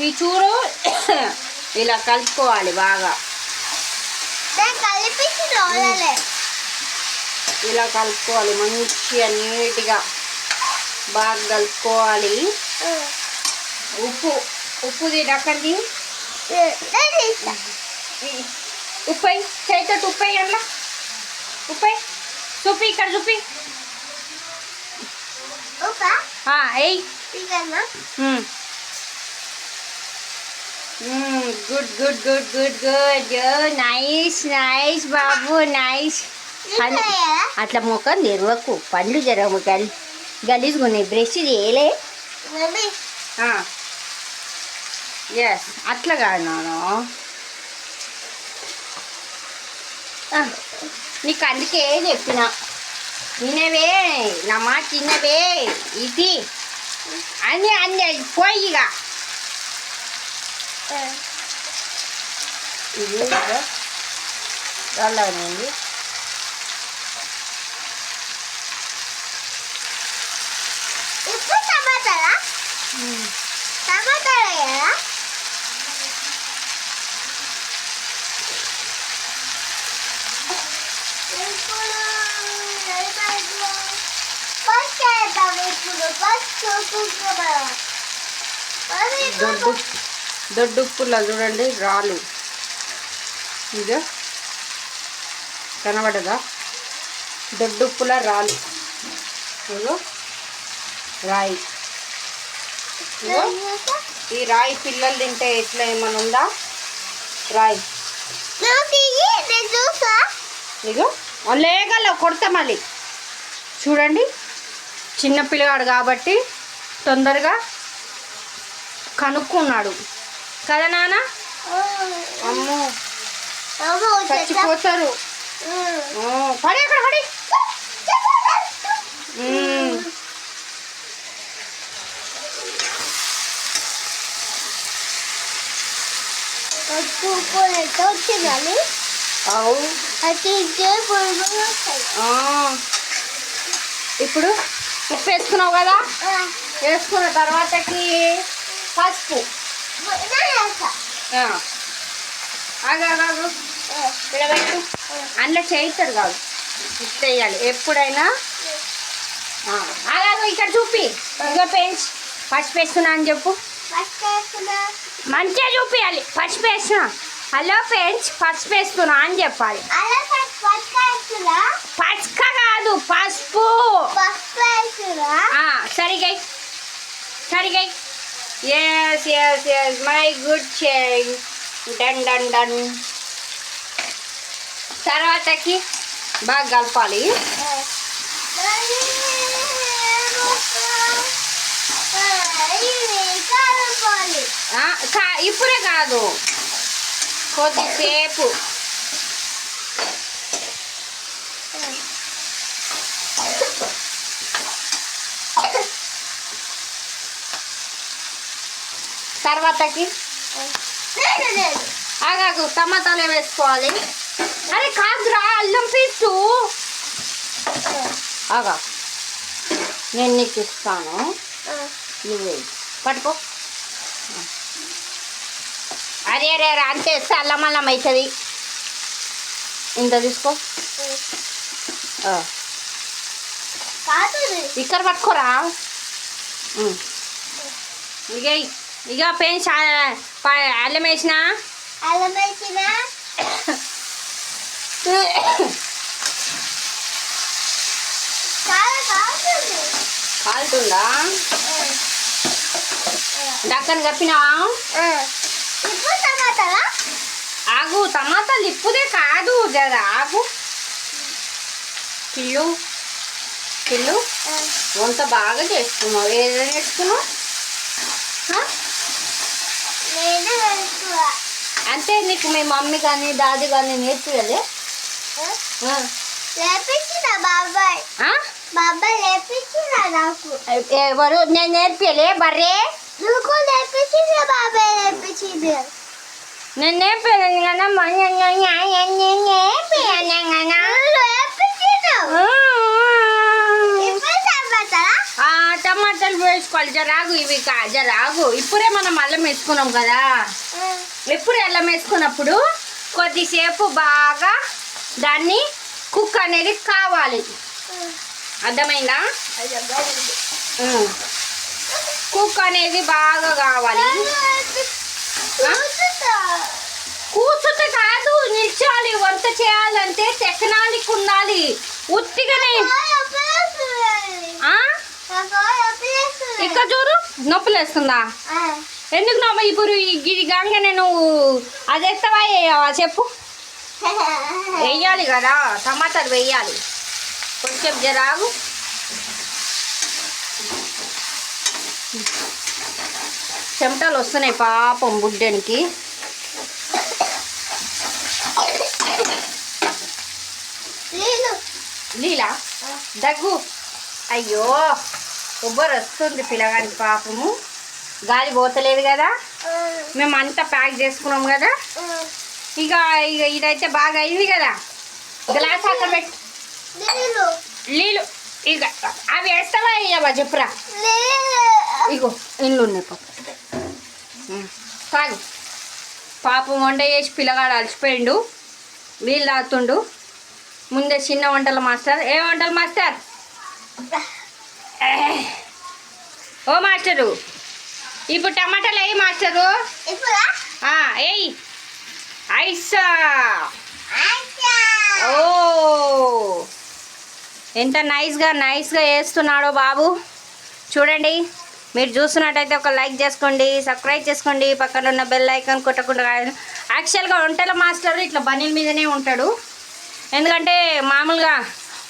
ఈ చూడు ఇలా కలుపుకోవాలి బాగా. ఇలా కలుపుకోవాలి మంచిగా నీట్గా బాగా కలుపుకోవాలి. ఉప్పు ఉప్పు ఇస్తా ఉప్పై చేతితో ఉప్పై అట్లా. ఉప్పై. చూపి ఇక్కడ చూపి. Good good good good good nice nice బాబు నైస్? అట్లా మొక్క తెరవకు. పండ్లు జరగము గలి గలీజ్గా ఉన్నాయి బ్రష్ చేయలే. ఎస్ అట్లా కాదు నీకు అందుకే చెప్పిన. వినవే నా మాట తిన్నవే ఇది అని అన్ని 네. 이게 이거 날라가는 게 음. 이거 담아달라? 응. 담아달라야? 버스에다 왜 불어? 버스 쏘고 불어. 버스에 쏘고. దొడ్డుప్పుల చూడండి రాళ్ళు. ఇదో కనబడదా? దొడ్డుప్పుల రాళ్ళు. ఇగో రాయి. ఈ రాయి పిల్లలు తింటే ఎట్లా ఏమైనా ఉందా? రాయి. ఇగో లేగల కొడతా మళ్ళీ. చూడండి చిన్న పిల్లగాడు కాబట్టి తొందరగా కనుక్కున్నాడు. కదా నాన్న అమ్మో. చచ్చిపోతారు. పడి అక్కడ పడి. వచ్చిందని. ఇప్పుడు ఉప్పు వేసుకున్నావు కదా? వేసుకున్న తర్వాతకి పసుపు. నేను వేస్తా ఆ. ఆగు, ఆగు, ఆగు. ఇక్కడ పెట్టు అందులో చేయిస్తారు కాదు. ఇట్లా వేయాలి. ఎప్పుడైనా. ఆగాగు ఇక్కడ చూపి. ఇక పెంచ్ పసుపు వేస్తున్నా అని చెప్పు. మంచిగా చూపించాలి పసుపు వేస్తున్నా. హలో పెంచ్ పసుపు వేస్తున్నా అని చెప్పాలి. పసుక కాదు పసుపు. సరిగై సరిగై yes yes yes my good chain. Dun, done dun. తర్వాతకి బాగా కలపాలి కా- ఇప్పుడే కాదు కొద్దిసేపు తర్వాతకి? ఆగాకు టమాటాలు వేసుకోవాలి. అరే కాదురా అల్లం పీసు. ఆగా. నేను నీకు ఇస్తాను. నువ్వే పట్టుకో. అరే అరే అరే అంతే వేస్తే అల్లం అల్లం అవుతుంది. ఇంత తీసుకో. ఇక్కడ పట్టుకోరా. ఇక ఇక పెన్ చా- ప- అల్లం వేసిన? అల్లం వేసిన? కాలుతుందా దక్కని కప్పినావా ఆగు టమాటాలు ఇప్పుడే కాదు జర ఆగు. కిల్లు కిల్లు వంట బాగా చేస్తున్నావు. ఏదైనా నేర్చుకున్నావు వేస్తున్నా అంటే నీకు మీ మమ్మీ కానీ దాది కానీ నేర్పియలే? లేపించిన బాబాయ్? బాబాయ్ లేపించిన నాకు. ఎవరు? నేను నేర్పియలే బర్రే. నువ్వు లేపించిన బాబాయ్ లేపించింది. నేను నేర్పియలేను కదా మన నేర్పియను కదా నువ్వు లేపించినావు ఆ. ఇప్పుడు టమాటాలు వేసుకోవాలి. జరాగు ఇవి కా- జరాగు ఇప్పుడే మనం అల్లం వేసుకున్నాం కదా. ఎప్పుడు అల్లం వేసుకున్నప్పుడు కొద్దిసేపు బాగా దాన్ని కుక్ అనేది కావాలి. అర్థమైందా? కుక్ అనేది బాగా కావాలి. కూర్చుంటే కాదు నిల్చోాలి. వంట చేయాలంటే టెక్నాలిక్ ఉండాలి. ఉత్తిగానే. ఇక్కడ చూడు? నొప్పులు వేస్తుందా ఎందుకు నవ్వ ఇప్పుడు ఈ గంగనే నువ్వు అది ఎత్తవా వేయవా? చెప్పు. వేయాలి కదా టమాటాలు వేయాలి. కొంచెం జరాగు చెమటలు వస్తున్నాయి పాపం బుడ్డనికి. లీలా దగ్గు. అయ్యో కొబ్బరి వస్తుంది పిల్లగానికి పాపము. గాలి పోతలేదు కదా. మేము అంతా ప్యాక్ చేసుకున్నాం కదా. ఇక ఇక ఇదైతే బాగా అయింది కదా. గ్లాస్ అక్కడ పెట్టి. నీళ్ళు. ఇక అవి వేస్తావా వేయవా చెప్పురా? ఇగో ఇండ్లు ఉన్నాయి పాప తాగు. పాపం వంట చేసి పిల్లగాడు అలసిపోయిండు. నీళ్ళు తాగుతుండు. ముందే చిన్న వంటల మాస్టర్. ఏ వంటల మాస్టర్. ఓ మాస్టరు ఇప్పుడు టమాటాలు వేయి మాస్టరు. ఏయ్. ఐసా. ఓ. ఎంత నైస్గా నైస్గా వేస్తున్నాడో బాబు. చూడండి మీరు చూస్తున్నట్టయితే ఒక లైక్ చేసుకోండి సబ్స్క్రైబ్ చేసుకోండి పక్కన ఉన్న బెల్ ఐకాన్ కొట్టకుండా. యాక్చువల్గా వంటల మాస్టర్ ఇట్లా బనీల మీదనే ఉంటాడు. ఎందుకంటే మామూలుగా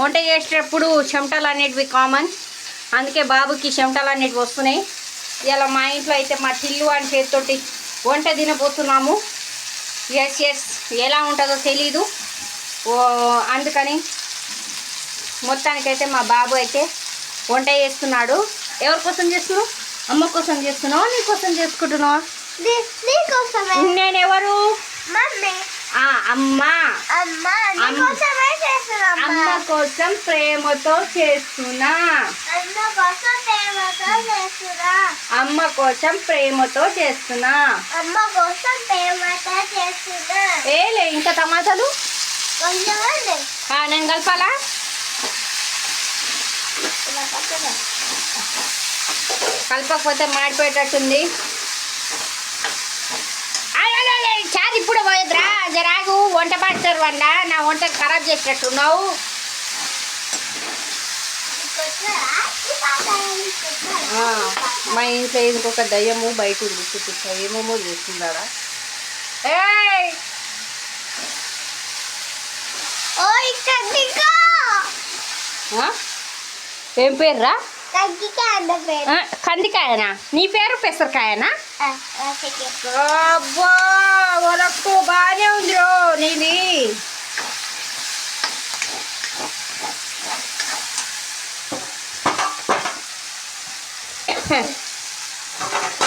వంట చేసేటప్పుడు చెమటలు అనేటివి కామన్ అందుకే బాబుకి చెమటలు అనేటివి వస్తున్నాయి. ఇలా మా ఇంట్లో అయితే మా చిల్లు అని చేతితోటి వంట తినబోతున్నాము. ఎస్ ఎస్ ఎలా ఉంటుందో తెలీదు. అందుకని మొత్తానికైతే మా బాబు అయితే వంట చేస్తున్నాడు. ఎవరి కోసం చేస్తున్నావు? అమ్మ కోసం చేస్తున్నావు? నీ కోసం చేసుకుంటున్నావు? నేను ఎవరు? మమ్మీ. అమ్మ. అమ్మ కోసం ప్రేమతో చేస్తున్నా. అమ్మ కోసం ప్రేమతో చేస్తున్నా. అమ్మ కోసం ప్రేమతో చేస్తున్నా. అమ్మ కోసం ప్రేమతో చేస్తున్నా. ఏలే ఇంకా టమాటాలు నేను కలపాలా? కలపకపోతే మాడిపోయేటట్టుంది. ఇప్పుడు పోయద్రా జరాగు వంట మాస్టర్ వండ నా వంట ఖరాబ్ చేసినట్టున్నావు. మా ఇంట్లో ఇంకొక దయ్యము బయట ఉంది చూపిస్తా ఏమేమో ఆ? ఏం పేర్రా? కందికాయనా నీ పేరు పెసరకాయనా. అబ్బా వరకు బాగానే ఉంది రో నీది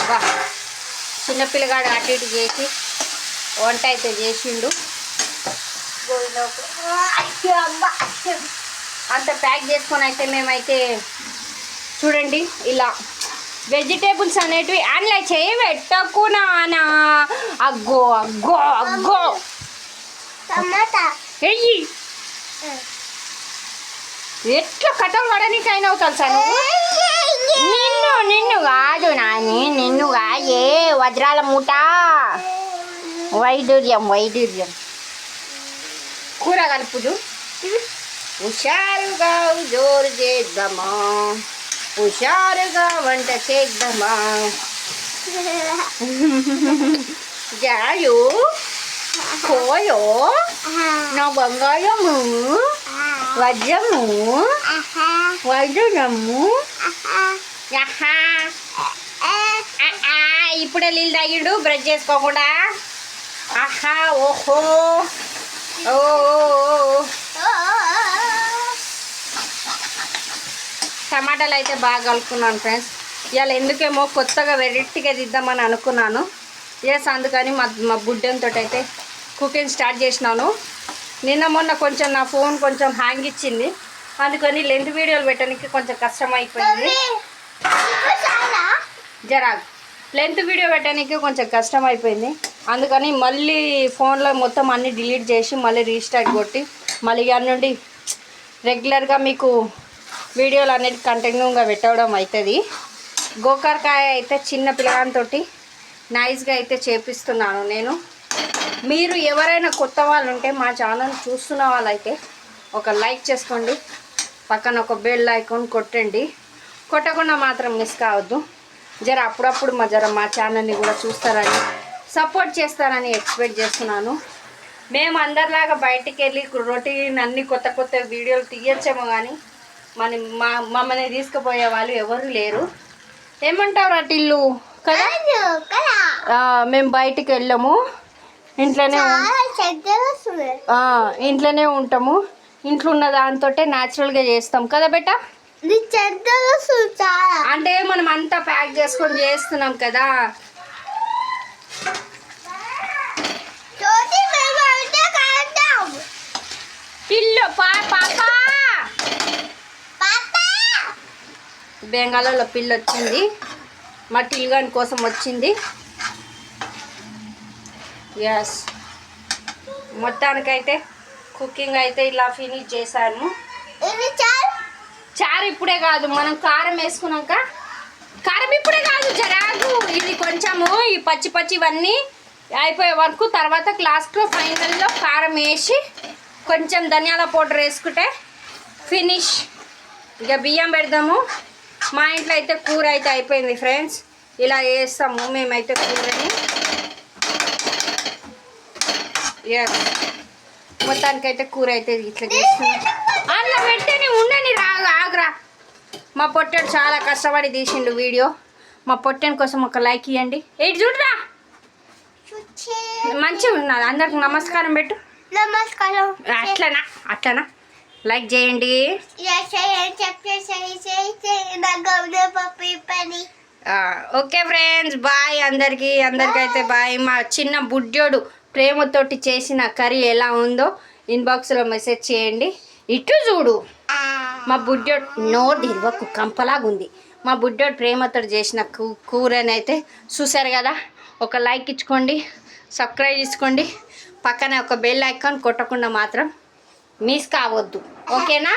బా చిన్నపిల్లగాడు అటు ఇటు చేసి వంట అయితే చేసిండు. అంత ప్యాక్ చేసుకొని అయితే మేమైతే చూడండి ఇలా. వెజిటేబుల్స్ అనేటివి అందులో చేయి పెట్టకు నానా. అగ్గో అగ్గో అగ్గో. టమాటా. ఎయ్యి ఎట్లా కథలు పడనీకైనా తెలుసా నువ్వు? నిన్ను నిన్ను కాదు నాని నిన్ను కాదే. వజ్రాల మూట. వైడూర్యం వైడూర్యం. కూర కలుపుదు హుషారుగా జోరు చేద్దామా? హుషారుగా వంట చేద్దామా? జాయు కోయో నా బంగారము వజ్రము వజ్రము యహా. ఆ, ఇప్పుడే నీళ్ళు తాగిండు బ్రష్ చేసుకోకుండా. ఆహా ఓహో. ఓ ఓ, ఓ. టమాటాలు అయితే బాగా కలుపుకున్నాను ఫ్రెండ్స్ ఇవాళ ఎందుకేమో కొత్తగా వెరైటీగా దిద్దామని అనుకున్నాను. ఎస్ అందుకని మా మా బుడ్డంతో అయితే కుకింగ్ స్టార్ట్ చేసినాను. నిన్న మొన్న కొంచెం నా ఫోన్ కొంచెం హ్యాంగ్ ఇచ్చింది. అందుకని లెంత్ వీడియోలు పెట్టడానికి కొంచెం కష్టం అయిపోయింది జరా లెంత్ వీడియో పెట్టడానికి కొంచెం కష్టం అయిపోయింది అందుకని మళ్ళీ ఫోన్లో మొత్తం అన్ని డిలీట్ చేసి మళ్ళీ రీస్టార్ట్ కొట్టి మళ్ళీ ఇక నుండి రెగ్యులర్గా మీకు వీడియోలు అనేది కంటిన్యూగా పెట్టడం అవుతుంది గోకరకాయ అయితే చిన్న పిల్లలతో నైస్గా అయితే చేపిస్తున్నాను నేను. మీరు ఎవరైనా కొత్త వాళ్ళు ఉంటే మా ఛానల్ చూస్తున్న వాళ్ళైతే ఒక లైక్ చేసుకోండి. పక్కన ఒక బెల్ ఐకాన్ కొట్టండి. కొట్టకుండా మాత్రం మిస్ కావద్దు. జర అప్పుడప్పుడు మా జర మా ఛానల్ని కూడా చూస్తారని సపోర్ట్ చేస్తారని ఎక్స్పెక్ట్ చేస్తున్నాను. మేము అందరిలాగా బయటికి వెళ్ళి రొటీన్ అన్ని కొత్త కొత్త వీడియోలు తీయచ్చేమో కానీ మన మా మమ్మల్ని తీసుకుపోయే వాళ్ళు ఎవరు లేరు. ఏమంటావు టిల్లు? కదా? మేము బయటికి వెళ్ళాము. ఇంట్లోనే ఇంట్లోనే ఉంటాము. ఇంట్లో ఉన్న దాంతో న్యాచురల్గా చేస్తాం. కదా బెట్ట అంటే మనం అంతా ప్యాక్ చేసుకొని చేస్తున్నాం కదా. అంటే పిల్లు పాపా! బెంగాల్లో పిల్లి వచ్చింది మా టిల్గాని కోసం వచ్చింది. ఎస్ మొత్తానికైతే కుకింగ్ అయితే ఇలా ఫినిష్ చేశాను. చారు? ఇప్పుడే కాదు మనం కారం వేసుకున్నాక కారం ఇప్పుడే కాదు జరాగు. ఇది కొంచెము ఈ పచ్చి పచ్చి ఇవన్నీ అయిపోయే వరకు తర్వాత లాస్ట్లో ఫైనల్లో కారం వేసి కొంచెం ధనియాల పౌడర్ వేసుకుంటే ఫినిష్ ఇక బియ్యం పెడదాము. మా ఇంట్లో అయితే కూర అయితే అయిపోయింది ఫ్రెండ్స్ ఇలా వేస్తాము మేమైతే కూరని. మొత్తానికైతే కూర అయితే ఇట్లా చేస్తున్నాం అలా పెట్టని ఉండని రాగా ఆగ్రా. మా పొట్టెడు చాలా కష్టపడి తీసిండు వీడియో. మా పొట్టెని కోసం ఒక లైక్ ఇవ్వండి ఏంటి చూడరా. మంచిగా ఉన్నది. అందరికి నమస్కారం పెట్టు. నమస్కారం. అట్లనా? అట్లనా? లైక్ చేయండి. ఓకే ఫ్రెండ్స్ బాయ్ అందరికి. అందరికైతే బాయ్. మా చిన్న బుడ్డోడు ప్రేమతోటి చేసిన కర్రీ ఎలా ఉందో ఇన్బాక్స్లో మెసేజ్ చేయండి. ఇటు చూడు. మా బుడ్డోడు నోరు తెరవకు కంపలాగా ఉంది. మా బుడ్డోడు ప్రేమతో చేసిన కూ కూరనైతే చూసారు కదా? ఒక లైక్ ఇచ్చుకోండి సబ్స్క్రైబ్ చేసుకోండి. పక్కనే ఒక బెల్ ఐకాన్ కొట్టకుండా మాత్రం మిస్ కావద్దు. ఓకేనా?